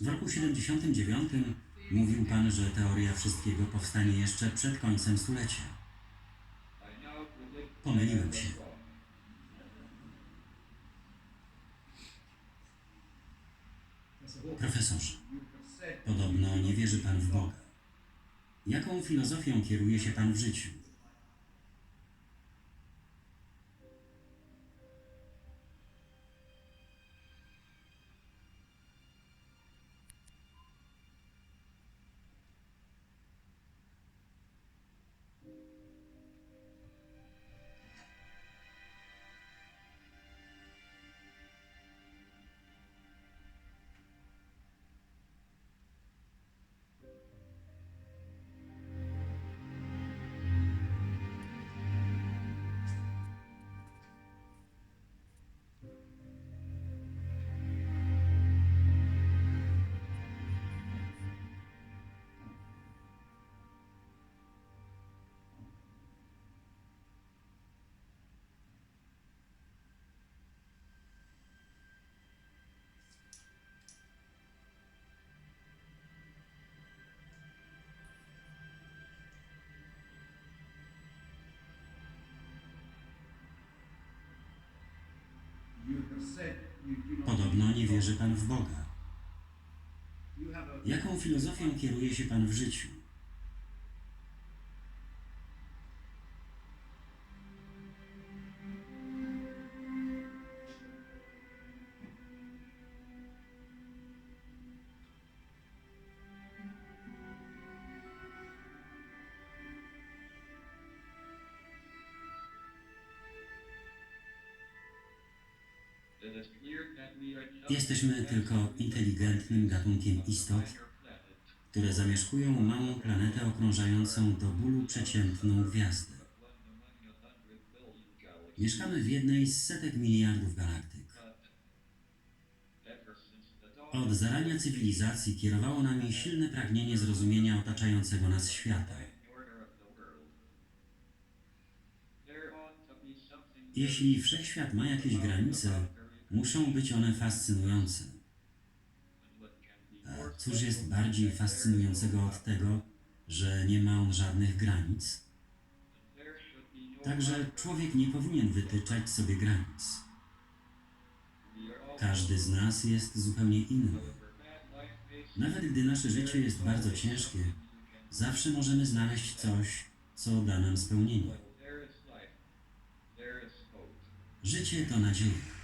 W roku 79 mówił Pan, że teoria wszystkiego powstanie jeszcze przed końcem stulecia. Pomyliłem się. Profesorze, podobno nie wierzy Pan w Boga. Jaką filozofią kieruje się Pan w życiu? Podobno nie wierzy Pan w Boga. Jaką filozofią kieruje się Pan w życiu? Jesteśmy tylko inteligentnym gatunkiem istot, które zamieszkują małą planetę okrążającą do bólu przeciętną gwiazdę. Mieszkamy w jednej z setek miliardów galaktyk. Od zarania cywilizacji kierowało nami silne pragnienie zrozumienia otaczającego nas świata. Jeśli wszechświat ma jakieś granice, muszą być one fascynujące. A cóż jest bardziej fascynującego od tego, że nie ma on żadnych granic? Także człowiek nie powinien wytyczać sobie granic. Każdy z nas jest zupełnie inny. Nawet gdy nasze życie jest bardzo ciężkie, zawsze możemy znaleźć coś, co da nam spełnienie. Życie to nadzieja.